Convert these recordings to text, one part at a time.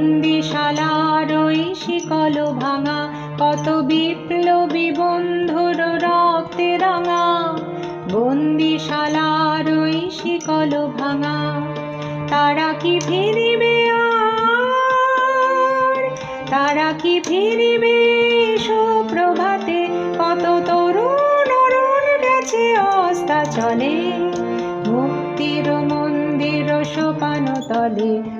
বন্দিশালার ওই শিকল ভাঙা, কত বিপ্লবী বন্ধুর রক্তে রাঙা। বন্দিশালার ওই শিকল ভাঙা, তারা কি ফিরিবে আর? তারা কি ফিরিবে সুপ্রভাতে? কত তরুণ অরুণ গেছে অস্তা চলে মুক্তির মন্দির সোপান তলে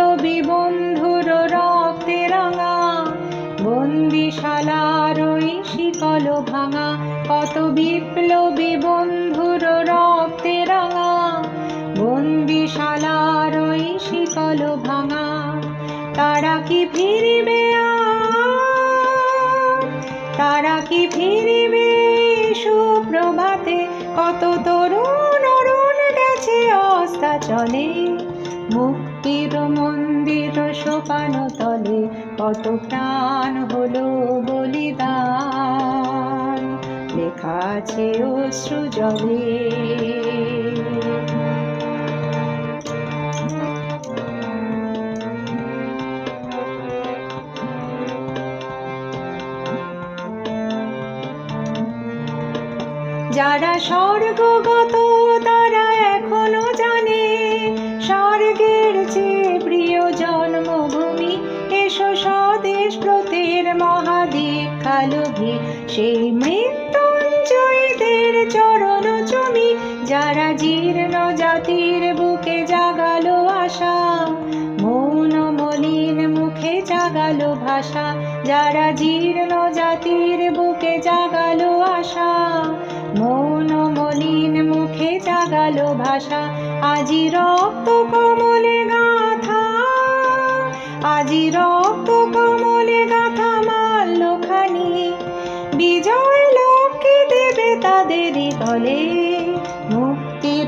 ভাঙা, কত বিপ্লবী বন্ধুর রক্তে রাঙা। বন্দিশালার ওই শিকল ভাঙা, তারা কি ফিরিবে তারা কি ফিরিবে সুপ্রভাতে? কত তরুণ অরুণ গেছে অস্তা চলে মুক্তির মন্দির সোপান তলে কত প্রাণ হলো বলিদান আছে অশ্রু জলে। যারা স্বর্গগত, তারা এখনও জানে, স্বর্গের চেয়ে প্রিয় জন্মভূমি এসো স্বদেশ ব্রতের মহাদীক্ষালোভী সেই মৃত্যুঞ্জয়ীদের যারা জীর্ণ জাতির বুকে জাগালো আশা, মৌন মলিন মুখে জাগালো ভাষা। যারা জীর্ণ জাতির বুকে জাগালো আশা, মৌন মলিন মুখে জাগালো ভাষা। আজি রক্ত কমলে গাথা, আজি রক্ত কমলে গাথা মাল্য খানি বিজয় লক্ষ্মী দেবে তাদেরই তলে